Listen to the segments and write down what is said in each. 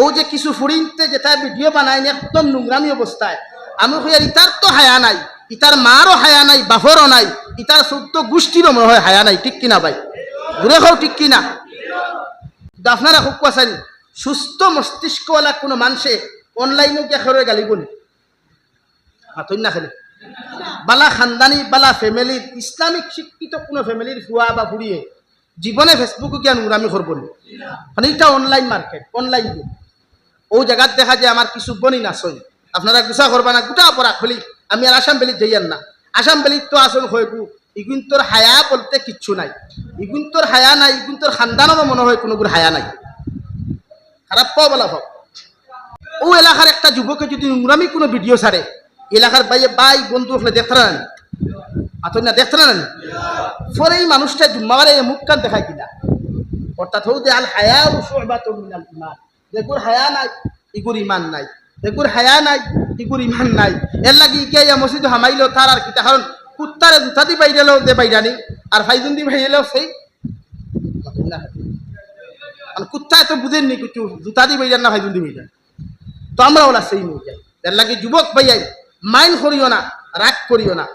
ও যে কিছু ফুরিনতে যেটা ভিডিও বানায় একদম নোংরামি অবস্থায়। আমি কই ইতার তো হায়া নাই, ইতার মারও হায়া নাই, বাফরও নাই, ইতার চৌদ্দ গোষ্ঠীরও মনে হয় হায়া নাই, ঠিক কিনা ভাই? ঘুরে খাও ঠিক কিনা? আপনারা খুব কাছারি সুস্থ মস্তিষ্কওয়ালা কোনো মানুষে অনলাইনে গিয়ে খেয়ে গালিব নি। হাতই না খেলে। বালা খানদানি, বালা ফ্যামিলির ইসলামিক শিক্ষিত কোনো ফ্যামিলির ফুয়া বা ফুরিয়ে জীবনে ফেসবুকে গিয়া নোংরামি করব মানে এটা অনলাইন মার্কেট অনলাইন যুগ ও জায়গাত দেখা যায় আমার কিছু বনি না সই আপনারা গুছা করবা না, গোটা পরা খুলি। আমি আর আসাম বেলিত যাইয়ান না। আসাম বেলিত তো আসল হয়কু ইগুন তোর হায়া বলতে কিচ্ছু নাই। ইগুন তোর হায়া নাই ইগুন তোর খানদানেরও মনে হয় কোনো হায়া নাই। খারাপ পাও বলা ভাব ও এলাকার একটা যুবকে যদি নোংরামি কোনো ভিডিও ছাড়ে, এলাকার বাইরে বাই বন্ধু হলে দেখতে আতই না না পরে এই মানুষটা জুম্মাবারে মুখ কান দেখায় কিনা? অর্থাৎ হৌ দে আল হায়া মিনাল ইমান দেখুর হায়া নাই ইগুর ইমান নাই। দেখুর হায়া নাই ইগুর ইমান নাই। এর লাগি ইকে মসজিদ হামাইলো, তার আর কিতা? কারণ কুত্তারে জুতা দি বাইরেলো দে বাইরানি আর ফাইজুন দি বাইরেলেও সেই কুত্তা এত বুঝেননি কিছু জুতা দি বাইরান না ফাইজুন দি বাইরান তো আমরা ওলা সেই নিয়ে যাই এর লাগে যুবক ভাইয়াই, মাইন্ড করিও না, রাগ করিও না।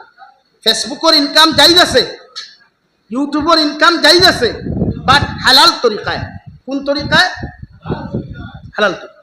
ফেসবুকের ইনকাম যাই আছে ইউটিউবের ইনকাম যাই আছে বাট হালাল তরিকায় কোন তরিকায় হালাল তরিকা